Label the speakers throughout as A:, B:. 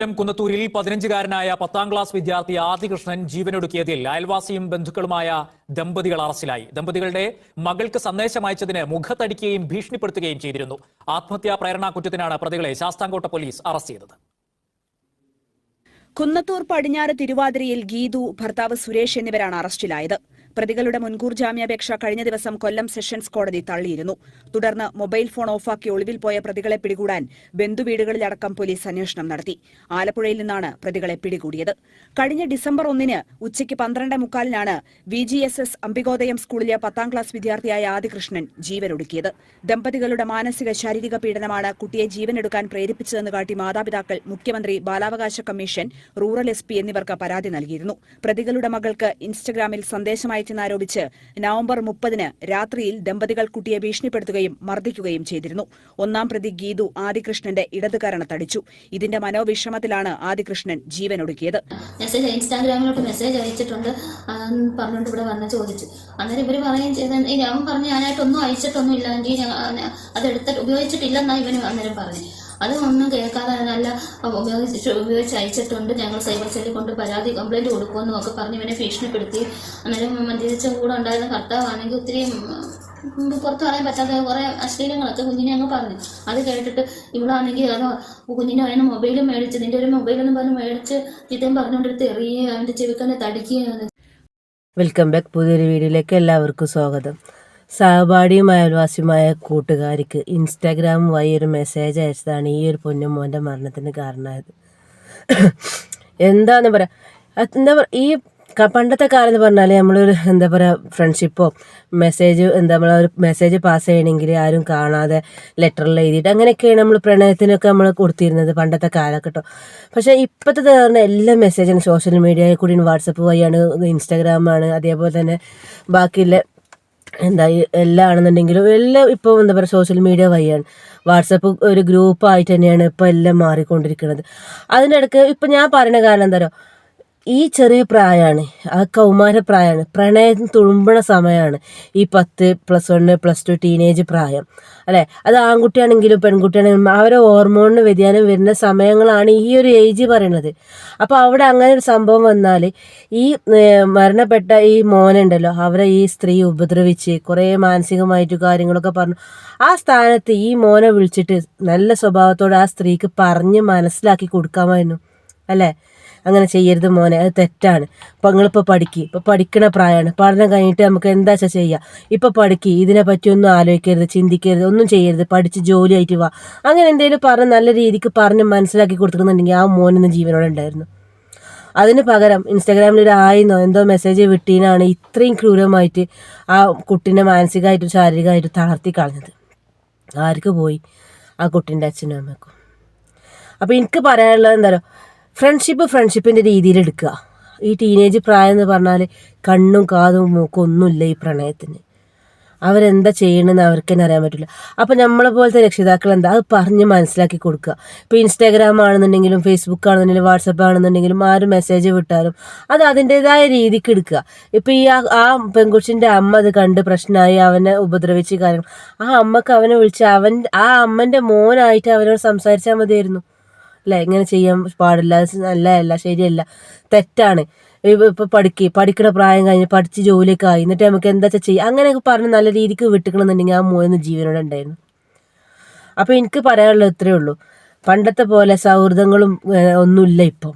A: കുന്നത്തൂരിൽ പതിനഞ്ചുകാരനായ പത്താം ക്ലാസ് വിദ്യാർത്ഥി ആദികൃഷ്ണൻ ജീവനൊടുക്കിയതിൽ അയൽവാസിയും ബന്ധുക്കളുമായ ദമ്പതികൾ അറസ്റ്റിലായി. ദമ്പതികളുടെ മകൾക്ക് സന്ദേശം അയച്ചതിന് മുഖത്തടിക്കുകയും ഭീഷണിപ്പെടുത്തുകയും ചെയ്തിരുന്നു. ആത്മഹത്യാ പ്രേരണാ കുറ്റത്തിനാണ് പ്രതികളെ ശാസ്താംകോട്ട പോലീസ് അറസ്റ്റ് ചെയ്തത്.
B: കുന്നത്തൂർ പടിഞ്ഞാറ് തിരുവാതിരയിൽ ഗീതു ഭർത്താവ് സുരേഷ് എന്നിവരാണ് അറസ്റ്റിലായത്. പ്രതികളുടെ മുൻകൂർ ജാമ്യാപേക്ഷ കഴിഞ്ഞ ദിവസം കൊല്ലം സെഷൻസ് കോടതി തള്ളിയിരുന്നു. തുടർന്ന് മൊബൈൽ ഫോൺ ഓഫാക്കി ഒളിവിൽ പോയ പ്രതികളെ പിടികൂടാൻ ബന്ധുവീടുകളിലടക്കം പോലീസ് അന്വേഷണം നടത്തി. ആലപ്പുഴയിൽ നിന്നാണ് പ്രതികളെ പിടികൂടിയത്. കഴിഞ്ഞ ഡിസംബർ ഒന്നിന് ഉച്ചയ്ക്ക് പന്ത്രണ്ട് മുക്കാലിനാണ് V G S S Ambikodayam സ്കൂളിലെ പത്താം ക്ലാസ് വിദ്യാർത്ഥിയായ ആദികൃഷ്ണൻ ജീവനൊടുക്കിയത്. ദമ്പതികളുടെ മാനസിക ശാരീരിക പീഡനമാണ് കുട്ടിയെ ജീവനെടുക്കാൻ പ്രേരിപ്പിച്ചതെന്ന് കാട്ടി മാതാപിതാക്കൾ മുഖ്യമന്ത്രി ബാലാവകാശ കമ്മീഷൻ റൂറൽ എസ് എന്നിവർക്ക് പരാതി നൽകിയിരുന്നു. പ്രതികളുടെ മകൾക്ക് ഇൻസ്റ്റഗ്രാമിൽ സന്ദേശം അയച്ചെന്നാരോപിച്ച് നവംബർ മുപ്പതിന് രാത്രിയിൽ ദമ്പതികൾ കുട്ടിയെ ഭീഷണിപ്പെടുത്തുകയും മർദ്ദിക്കുകയും ചെയ്തിരുന്നു. ഒന്നാം പ്രതി ഗീതു ആദികൃഷ്ണന്റെ ഇടത് കരണത്തടിച്ചു ഇതിന്റെ മനോവിഷമത്തിലാണ് ആദികൃഷ്ണൻ ജീവനൊടുക്കിയത്
C: മെസ്സേജ് ഇൻസ്റ്റാഗ്രാമിലോട്ട് മെസ്സേജ് അയച്ചിട്ടുണ്ട്. പറഞ്ഞുകൊണ്ട് ഇവിടെ വന്ന് ചോദിച്ചു. അന്നേരം ഇവർ പറയുകയും ചെയ്ത അവൻ പറഞ്ഞു ഞാനായിട്ടൊന്നും അയച്ചിട്ടൊന്നും ഇല്ല ആന്റി ഞാൻ അത് എടുത്തിട്ട് ഉപയോഗിച്ചിട്ടില്ലെന്നാണ് ഇവന് അന്നേരം പറഞ്ഞു. അത് ഒന്നും കേൾക്കാതെ നല്ല ഉപയോഗിച്ച് ഉപയോഗിച്ച് അയച്ചിട്ടുണ്ട് ഞങ്ങൾ സൈബർ സെല്ലിൽ കൊണ്ട് പരാതി കംപ്ലൈന്റ് കൊടുക്കുമെന്നും ഒക്കെ പറഞ്ഞ് ഇവനെ ഭീഷണിപ്പെടുത്തി. അന്നേരം മദ്യപിച്ച കൂടെ ഉണ്ടായിരുന്ന കർത്താവാണെങ്കിൽ ഒത്തിരി പുറത്ത് പറയാൻ പറ്റാത്ത കുറേ അശ്ലീലങ്ങളൊക്കെ കുഞ്ഞിനെ അങ്ങ് പറഞ്ഞു. അത് കേട്ടിട്ട് ഇവളാണെങ്കിൽ അതോ കുഞ്ഞിനെ അവന് മൊബൈൽ മേടിച്ച് നിന്റെ ഒരു മൊബൈൽ എന്ന് പറഞ്ഞ് മേടിച്ച് ചിത്രം പറഞ്ഞുകൊണ്ടിരുത്ത് എറിയുകയും അവന്റെ ചെവിക്കന്നെ തടിക്കുകയും
D: വെൽക്കം ബാക്ക് പുതിയൊരു വീഡിയോയിലേക്ക് എല്ലാവർക്കും സ്വാഗതം. സഹപാഠിയും അയൽവാസിയുമായ കൂട്ടുകാരിക്ക് ഇൻസ്റ്റാഗ്രാം വഴി ഒരു മെസ്സേജ് അയച്ചതാണ് ഈ ഒരു പൊന്നുമോന്റെ മരണത്തിന് കാരണമായത്. എന്താന്ന് പറയുക എന്താ പറയുക ഈ പണ്ടത്തെ കാലം എന്ന് പറഞ്ഞാൽ നമ്മളൊരു എന്താ പറയുക ഫ്രണ്ട്ഷിപ്പോ മെസ്സേജ് എന്താ പറയുക ഒരു മെസ്സേജ് പാസ് ചെയ്യണമെങ്കിൽ ആരും കാണാതെ ലെറ്ററിൽ എഴുതിയിട്ട് അങ്ങനെയൊക്കെയാണ് നമ്മൾ പ്രണയത്തിനൊക്കെ നമ്മൾ കൊടുത്തിരുന്നത് പണ്ടത്തെ കാലഘട്ടം പക്ഷേ ഇപ്പോഴത്തെ പറഞ്ഞാൽ എല്ലാ മെസ്സേജും സോഷ്യൽ മീഡിയയിൽ കൂടി വാട്സപ്പ് വഴിയാണ് ഇൻസ്റ്റാഗ്രാമാണ് അതേപോലെ തന്നെ ബാക്കിയുള്ള എന്താ ഈ എല്ലാം ആണെന്നുണ്ടെങ്കിലും എല്ലാം ഇപ്പോൾ എന്താ പറയുക സോഷ്യൽ മീഡിയ വഴിയാണ്. വാട്സപ്പ് ഒരു ഗ്രൂപ്പായിട്ട് തന്നെയാണ് ഇപ്പോൾ എല്ലാം മാറിക്കൊണ്ടിരിക്കുന്നത്. അതിന്റെ ഇടയ്ക്ക് ഇപ്പം ഞാൻ പറയുന്ന കാരണം എന്താ പറയുക ഈ ചെറിയ പ്രായമാണ് ആ കൗമാര പ്രായമാണ് പ്രണയം തുളുമ്പണ സമയമാണ് ഈ പത്ത് plus one plus two teenage പ്രായം. അല്ലേ? അത് ആൺകുട്ടിയാണെങ്കിലും പെൺകുട്ടിയാണെങ്കിലും അവരെ ഹോർമോണിന് വ്യതിയാനം വരുന്ന സമയങ്ങളാണ് ഈ ഒരു ഏജ് പറയുന്നത്. അപ്പോൾ അവിടെ അങ്ങനെ ഒരു സംഭവം വന്നാൽ ഈ മരണപ്പെട്ട ഈ മോനുണ്ടല്ലോ അവരെ ഈ സ്ത്രീ ഉപദ്രവിച്ച് കുറേ മാനസികമായിട്ട് കാര്യങ്ങളൊക്കെ പറഞ്ഞു. ആ സ്ഥാനത്ത് ഈ മോനെ വിളിച്ചിട്ട് നല്ല സ്വഭാവത്തോടെ ആ സ്ത്രീക്ക് പറഞ്ഞ് മനസ്സിലാക്കി കൊടുക്കാമായിരുന്നു. അല്ലേ? അങ്ങനെ ചെയ്യരുത് മോനെ അത് തെറ്റാണ്. ഇപ്പം നിങ്ങളിപ്പോൾ പഠിക്കുക ഇപ്പോൾ പഠിക്കണ പ്രായമാണ് പഠനം കഴിഞ്ഞിട്ട് നമുക്ക് എന്താ വെച്ചാൽ ചെയ്യുക ഇപ്പോൾ പഠിക്കുക ഇതിനെ പറ്റിയൊന്നും ആലോചിക്കരുത് ചിന്തിക്കരുത് ഒന്നും ചെയ്യരുത്. പഠിച്ച് ജോലി ആയിട്ട് വാ. അങ്ങനെ എന്തെങ്കിലും പറഞ്ഞ് നല്ല രീതിക്ക് പറഞ്ഞ് മനസ്സിലാക്കി കൊടുത്തിട്ടുണ്ടെങ്കിൽ ആ മോനൊന്നും ജീവനോടെ ഉണ്ടായിരുന്നു. അതിന് പകരം ഇൻസ്റ്റാഗ്രാമിൽ ഒരു ആയിന്നോ എന്തോ മെസ്സേജ് വിട്ടീനാണ് ഇത്രയും ക്രൂരമായിട്ട് ആ കുട്ടീനെ മാനസികമായിട്ടും ശാരീരികമായിട്ടും തളർത്തി കളഞ്ഞത്. ആർക്ക് പോയി? ആ കുട്ടീന്റെ അച്ഛനും അമ്മക്കും. അപ്പോൾ എനിക്ക് പറയാനുള്ളത് എന്താ പറയുക ഫ്രണ്ട്ഷിപ്പ് ഫ്രണ്ട്ഷിപ്പിന്റെ രീതിയിൽ എടുക്കുക. ഈ ടീനേജ് പ്രായം എന്ന് പറഞ്ഞാൽ കണ്ണും കാതും മൂക്കും ഒന്നുമില്ല ഈ പ്രണയത്തിന്. അവരെന്താ ചെയ്യണമെന്ന് അവർക്ക് തന്നെ അറിയാൻ പറ്റില്ല. അപ്പോൾ നമ്മളെ പോലത്തെ രക്ഷിതാക്കൾ എന്താ അത് പറഞ്ഞ് മനസ്സിലാക്കി കൊടുക്കുക. ഇപ്പോൾ ഇൻസ്റ്റാഗ്രാം ആണെന്നുണ്ടെങ്കിലും ഫേസ്ബുക്ക് ആണെന്നുണ്ടെങ്കിലും വാട്സപ്പ് ആണെന്നുണ്ടെങ്കിലും ആരും മെസ്സേജ് വിട്ടാലും അത് അതിന്റേതായ രീതിക്ക് എടുക്കുക. ഇപ്പോൾ ഈ ആ പെൺകുച്ചിന്റെ അമ്മ അത് കണ്ട് പ്രശ്നമായി അവനെ ഉപദ്രവിച്ച് കാര്യങ്ങൾ. ആ അമ്മയ്ക്ക് അവനെ വിളിച്ച് അവൻ ആ അമ്മന്റെ മോനായിട്ട് അവനോട് സംസാരിച്ചാൽ മതിയായിരുന്നു. അല്ലേ? ഇങ്ങനെ ചെയ്യാൻ പാടില്ല. നല്ലതല്ല ശരിയല്ല. തെറ്റാണ്. ഇപ്പോൾ പഠിക്കുക പഠിക്കണ പ്രായം കഴിഞ്ഞ് പഠിച്ച് ജോലിയൊക്കെ ആയി. എന്നിട്ട് നമുക്ക് എന്താ വെച്ചാൽ ചെയ്യുക അങ്ങനെയൊക്കെ പറഞ്ഞ് നല്ല രീതിക്ക് വിട്ടുക്കണമെന്നുണ്ടെങ്കിൽ ആ മൂന്ന് ജീവനോടെ ഉണ്ടായിരുന്നു. അപ്പോൾ എനിക്ക് പറയാനുള്ളത് ഇത്രയേ ഉള്ളൂ. പണ്ടത്തെ പോലെ സൗഹൃദങ്ങളും ഒന്നുമില്ല ഇപ്പം.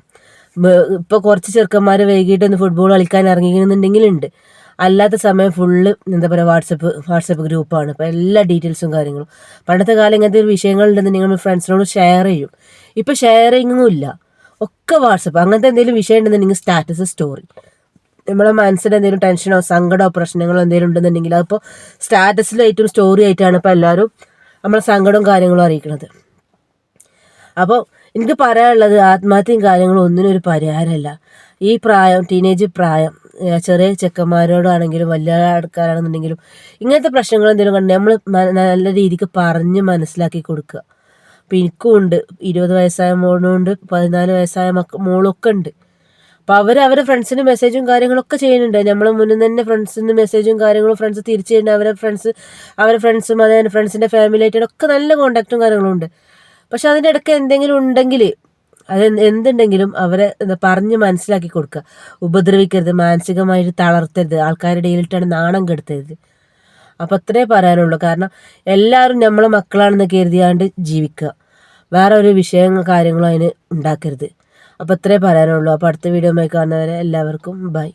D: ഇപ്പോൾ കുറച്ച് ചെറുക്കന്മാർ വൈകിട്ട് ഒന്ന് ഫുട്ബോൾ കളിക്കാൻ ഇറങ്ങിക്കുന്നുണ്ടെങ്കിൽ ഉണ്ട് അല്ലാത്ത സമയം ഫുള്ള് എന്താ പറയുക വാട്സപ്പ് വാട്സപ്പ് ഗ്രൂപ്പാണ് അപ്പോൾ എല്ലാ ഡീറ്റെയിൽസും കാര്യങ്ങളും. പണ്ടത്തെ കാലം ഇങ്ങനത്തെ ഒരു വിഷയങ്ങളുണ്ടെന്ന് നിങ്ങൾ ഫ്രണ്ട്സിനോട് ഷെയർ ചെയ്യും. ഇപ്പോൾ ഷെയറിങ്ങൊന്നും ഇല്ല. ഒക്കെ വാട്സപ്പ് അങ്ങനത്തെ എന്തെങ്കിലും വിഷയം ഉണ്ടെന്നുണ്ടെങ്കിൽ സ്റ്റാറ്റസ് സ്റ്റോറി നമ്മളെ മനസ്സിൽ എന്തെങ്കിലും ടെൻഷനോ സങ്കടമോ പ്രശ്നങ്ങളോ എന്തെങ്കിലും ഉണ്ടെന്നുണ്ടെങ്കിൽ അതിപ്പോൾ സ്റ്റാറ്റസിലായിട്ടും സ്റ്റോറി ആയിട്ടാണ് ഇപ്പോൾ എല്ലാവരും നമ്മളെ സങ്കടവും കാര്യങ്ങളും അറിയിക്കുന്നത്. അപ്പോൾ എനിക്ക് പറയാനുള്ളത് ആത്മഹത്യയും കാര്യങ്ങളും ഒന്നിനും ഒരു പരിഹാരമല്ല. ഈ പ്രായം ടീനേജ് പ്രായം ചെറിയ ചെക്കന്മാരോടാണെങ്കിലും വലിയ ആൾക്കാരാണെന്നുണ്ടെങ്കിലും ഇങ്ങനത്തെ പ്രശ്നങ്ങൾ എന്തെങ്കിലും കണ്ട് നമ്മൾ നല്ല രീതിക്ക് പറഞ്ഞ് മനസ്സിലാക്കി കൊടുക്കുക. അപ്പോൾ എനിക്കും ഉണ്ട് ഇരുപത് വയസ്സായ മോളുണ്ട് പതിനാല് വയസ്സായ മക്ക മോളൊക്കെ ഉണ്ട് അപ്പോൾ അവർ അവരെ ഫ്രണ്ട്സിന് മെസ്സേജും കാര്യങ്ങളൊക്കെ ചെയ്യുന്നുണ്ട്. നമ്മൾ മുന്നിൽ തന്നെ ഫ്രണ്ട്സിന് മെസ്സേജും കാര്യങ്ങളും ഫ്രണ്ട്സ് തിരിച്ചു ചെയ്യുന്നുണ്ട്. അവരെ ഫ്രണ്ട്സ് അവരെ ഫ്രണ്ട്സും അതായത് ഫ്രണ്ട്സിന്റെ ഫാമിലി ആയിട്ടൊക്കെ നല്ല കോണ്ടാക്റ്റും കാര്യങ്ങളും ഉണ്ട്. പക്ഷെ അതിന്റെ ഇടയ്ക്ക് എന്തെങ്കിലും ഉണ്ടെങ്കിൽ അത് എന്തുണ്ടെങ്കിലും അവരെ പറഞ്ഞ് മനസ്സിലാക്കി കൊടുക്കുക. ഉപദ്രവിക്കരുത് മാനസികമായിട്ട് തളർത്തരുത് ആൾക്കാരുടെ ഇടയിലിട്ടാണ് നാണം കെടുത്തരുത്. അപ്പം അത്രേ പറയാനുള്ളൂ. കാരണം എല്ലാവരും നമ്മളെ മക്കളാണെന്ന് കരുതിയാണ്ട് ജീവിക്കുക. വേറെ ഒരു വിഷയങ്ങൾ കാര്യങ്ങളോ അതിന് ഉണ്ടാക്കരുത്. അപ്പം അത്രേ പറയാനുള്ളൂ. അപ്പോൾ അടുത്ത വീഡിയോ കാണുന്നവരെ എല്ലാവർക്കും ബൈ